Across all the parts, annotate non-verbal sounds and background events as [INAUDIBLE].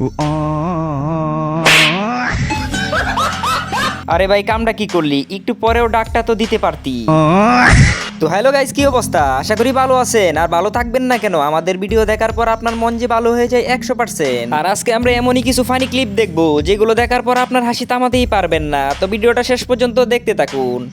[LAUGHS] আরে ভাই, কামটা কি করলি? একটু পরেও ডাকটা তো দিতে পারতি। তো হ্যালো গাইস কি অবস্থা? আশা করি ভালো আছেন। আর ভালো থাকবেন না কেন? আমাদের ভিডিও দেখার পর আপনার মন যে ভালো হয়ে যায় একশো পার্সেন্ট আর আজকে আমরা এমনই কিছু ফানি ক্লিপ দেখব, যেগুলো দেখার পর আপনার হাসি থামাতেই পারবেন না। তো ভিডিওটা শেষ পর্যন্ত দেখতে থাকুন। [LAUGHS]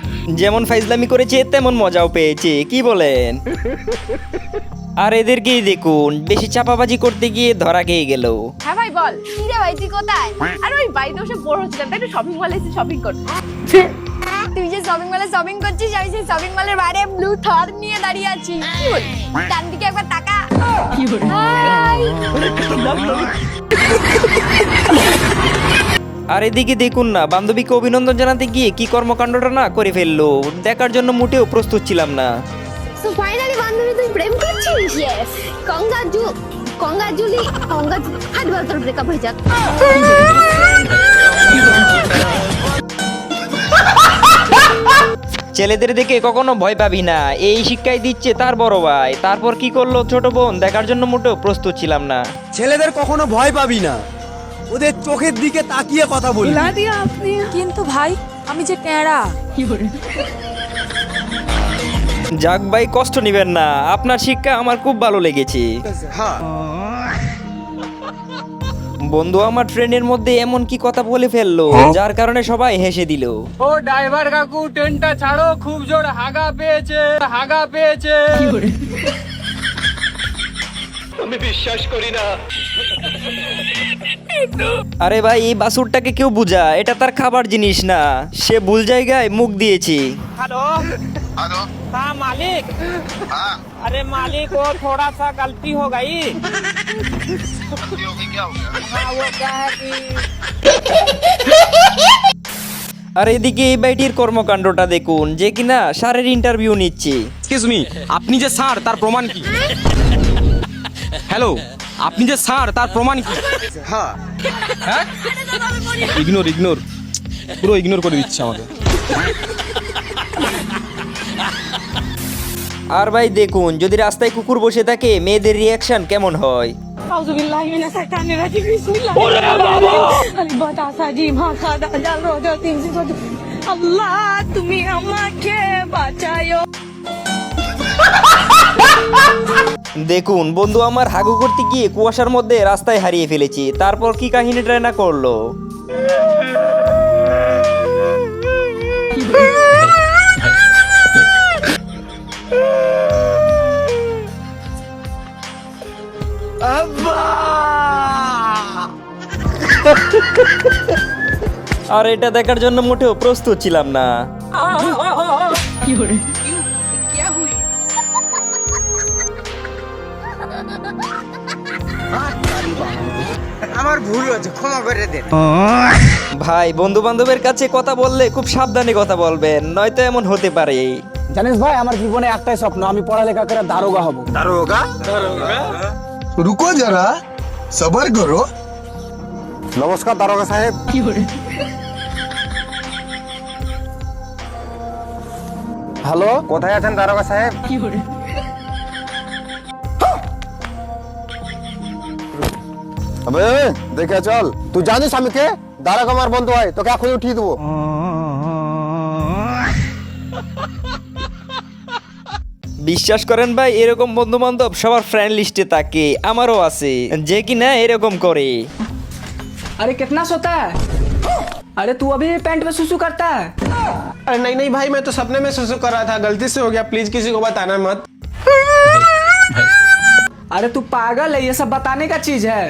যেমন ফাইজলামি করেছে তেমন মজাও পেয়েছে। কি বলেন? আর এদেরকেই দেখুন বেশি চাপাবাজি করতে গিয়ে ধরা খেয়ে গেল। হ্যাঁ ভাই বল। কি রে ভাই তুই কোথায়? আরে ওই বাড়িতে বসে বোর হচ্ছিলাম তাই একটু শপিং মলে এসে শপিং করতে। তুই যে শপিং মলে শপিং করছিস আমি সেই শপিং মলের বাইরে ব্লু থর নিয়ে দাঁড়িয়ে আছি। কি বলি? ডান দিকে একবার তাকা। হাই। আর এদিকে দেখুন না বান্ধবীকে অভিনন্দন জানাতে গিয়ে কি কর্মকাণ্ডটা না করে ফেলল দেখার জন্য মোটেও প্রস্তুত ছিলাম না। সো ফাইনালি বান্ধবী তুই প্রেম করছিস? ইয়েস কংগ্রাচু কংগ্রাচুলি কংগ্রাচু হাট বল তোর ব্রেকআপ হয়ে যাক। ছেলেদের দেখে কখনো ভয় পাবি না এই শিক্ষাই দিচ্ছে তার বড় ভাই। তারপর কি করল ছোট বোন দেখার জন্য মোটেও প্রস্তুত ছিলাম না। ছেলেদের কখনো ভয় পাবি না। ওদের চোখের দিকে তাকিয়ে কথা বলবি কিন্তু ভাই আমি যে টেঁড়া। যাক ভাই কষ্ট নিবেন না। আপনার শিক্ষা আমার খুব ভালো লেগেছে। হ্যাঁ। বন্ধু আমার ট্রেনের মধ্যে এমন কি কথা বলে ফেলল যার কারণে সবাই হেসে দিল। ও ড্রাইভার কাকু ট্রেনটা ছাড়ো খুব জোর হাগা পেয়েছে হাগা পেয়েছে। আরে ভাই এই বাসুরটাকে কেউ বুঝা এটা তার খাবার জিনিস না সে ভুল জায়গায় মুখ দিয়েছে हेलो हेलो हाँ मालिक हाँ अरे मालिक वो थोड़ा सा गलती हो गई हाँ वो क्या है कि আর এদিকে এই বাইটির কর্মকাণ্ডটা দেখুন যে কিনা সারের ইন্টারভিউ নিচ্ছে এক্সকিউজ মি আপনি যে স্যার তার প্রমাণ কি হ্যালো আপনি যে স্যার তার প্রমাণ কি? হ্যাঁ। ইগনোর ইগনোর পুরো ইগনোর করে দিচ্ছে আমাকে। আর ভাই দেখুন যদি রাস্তায় কুকুর বসে থাকে মেয়েদের রিয়াকশন কেমন হয়? আল্লাহ তুমি আমাকে বাঁচায়ো। দেখুন বন্ধু আমার হাগু করতে গিয়ে কুয়াশার মধ্যে রাস্তায় হারিয়ে ফেলেছি। তারপর কি কাহিনীটা না করল? আর এটা দেখার জন্য মোটেও প্রস্তুত ছিলাম না। ভুল হয়েছে ক্ষমা করে দেন। ভাই বন্ধু বান্ধবের কাছে কথা বললে খুব সাবধানে কথা বলবেন নয়তো এমন হতে পারে। জানিস ভাই আমার জীবনে একটাই স্বপ্ন আমি পড়ালেখা করে দারোগা হব। দারোগা? রুকো যারা সবার করো। নমস্কার দারোগা সাহেব। কি করে? হ্যালো কোথায় আছেন দারোগা সাহেব? কি করে? আবে দেখে চল তুই জানিস আমি কে দারোগা আমার বন্ধু হয় তোকে এখনই উঠিয়ে দেবো বিশ্বাস করেন ভাই এরকম বন্ধু বান্ধব সবার ফ্রেন্ড লিস্টে থাকে আমারও আছে যে কিনা এরকম করে अरे कितना सोता है अरे तू अभी पैंट में सुसु करता है अरे नहीं नहीं भाई मैं तो सपने में सुसु कर रहा था गलती से हो गया प्लीज किसी को बताना मत अरे तू पागल है ये सब बताने का चीज है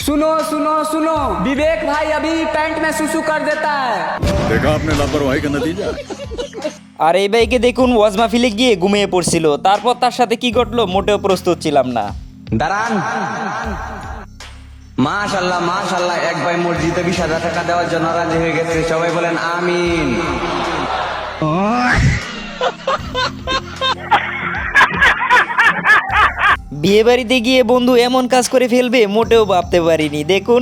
सुनो सुनो सुनो विवेक भाई अभी पैंट में सुसु कर देता है देखा आपने लापरवाही का नतीजा আর এই ভাইকে দেখুন ওয়াজ মাহফিলে গিয়ে ঘুমিয়ে পড়ছিল তারপর তার সাথে কি ঘটলো মোটেও প্রস্তুত ছিলাম না দাঁড়ান মাশাল্লাহ মাশাল্লাহ এক ভাই মসজিদে বিশ হাজার টাকা দেওয়ার জন্য রাজি হয়ে গেছে সবাই বলেন আমিন [LAUGHS] বিয়ে বাড়িতে গিয়ে বন্ধু এমন কাজ করে ফেলবে মোটেও ভাবতে পারিনি। দেখুন।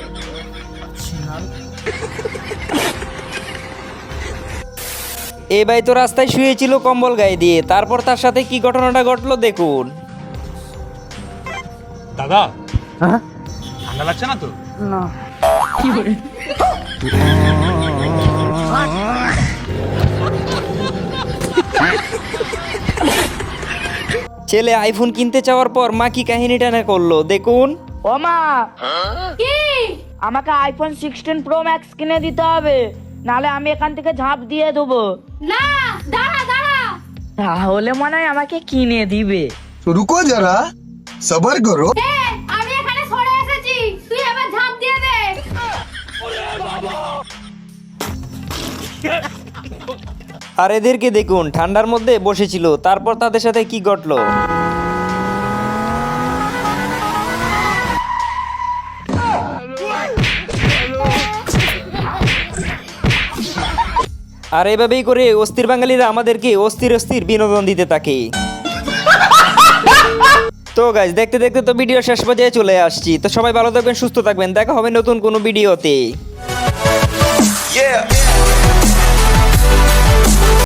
এই ভাই তো রাস্তায় শুয়েছিল কম্বল গায়ে দিয়ে। তারপর তার সাথে কি ঘটনাটা ঘটলো দেখুন। দাদা ঠান্ডা লাগছে না তো? ছেলে আইফোন কিনতে চাওয়ার পর মা কি কাহিনীটা না করল? দেখুন। ও মা! আমাকে আইফোন সিক্সটিন প্রো ম্যাক্স কিনে দিতে হবে। নাহলে আমি এখান থেকে ঝাঁপ দিয়ে দেবো। না দাঁড়া দাঁড়া। তাহলে মনে হয় আমাকে কিনে দিবে। রুকো যারা সবার করো। আমি এখানে সরে এসেছি। তুই আবার ঝাঁপ দিয়ে দে। আর এদেরকে দেখুন ঠান্ডার মধ্যে বসেছিল তারপর তাদের সাথে কি ঘটলো? আর এভাবেই করে অস্থির বাঙালিরা আমাদেরকে অস্থির অস্থির বিনোদন দিতে থাকে। তো গাইজ দেখতে দেখতে তো ভিডিও শেষ পর্যায়ে চলে আসছি। তো সবাই ভালো থাকবেন, সুস্থ থাকবেন। দেখা হবে নতুন কোনো ভিডিওতে.